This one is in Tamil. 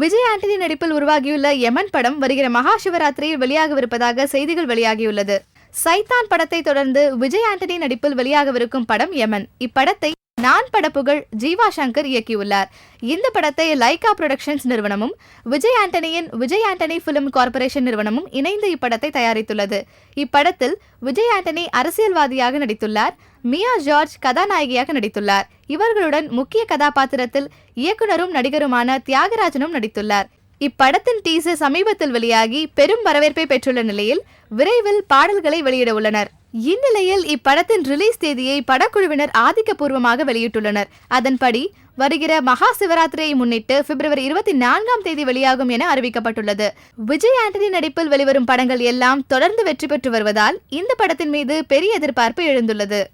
விஜய் ஆண்டனி நடிப்பில் உருவாகியுள்ள யமன் படம் வருகிற மகா சிவராத்திரியில் வெளியாகவிருப்பதாக செய்திகள் வெளியாகியுள்ளது. சைத்தான் படத்தை தொடர்ந்து விஜய் ஆண்டனி நடிப்பில் வெளியாகவிருக்கும் படம் யமன். இப்படத்தை நான் படப்புகழ் ஜீவா சங்கர் இயக்கியுள்ளார். இந்த படத்தை லைகா புரொடக்ஷன்ஸ் நிறுவனமும் விஜய் ஆண்டனியின் விஜய் ஆண்டனி பிலிம் கார்ப்பரேஷன் நிறுவனமும் இணைந்து இப்படத்தை தயாரித்துள்ளது. இப்படத்தில் விஜய் ஆண்டனி அரசியல்வாதியாக நடித்துள்ளார். மியா ஜார்ஜ் கதாநாயகியாக நடித்துள்ளார். இவர்களுடன் முக்கிய கதாபாத்திரத்தில் இயக்குனரும் நடிகருமான தியாகராஜனும் நடித்துள்ளார். இப்படத்தின் டீசர் சமீபத்தில் வெளியாகி பெரும் வரவேற்பை பெற்றுள்ள நிலையில் விரைவில் பாடல்களை வெளியிட உள்ளனர். இந்நிலையில் இப்படத்தின் ரிலீஸ் தேதியை படக்குழுவினர் ஆதிக்கபூர்வமாக வெளியிட்டுள்ளனர். அதன்படி வருகிற மகா சிவராத்திரியை முன்னிட்டு பிப்ரவரி இருபத்தி நான்காம் தேதி வெளியாகும் என அறிவிக்கப்பட்டுள்ளது. விஜய் ஆண்டனி நடிப்பில் வெளிவரும் படங்கள் எல்லாம் தொடர்ந்து வெற்றி பெற்று வருவதால் இந்த படத்தின் மீது பெரிய எதிர்பார்ப்பு எழுந்துள்ளது.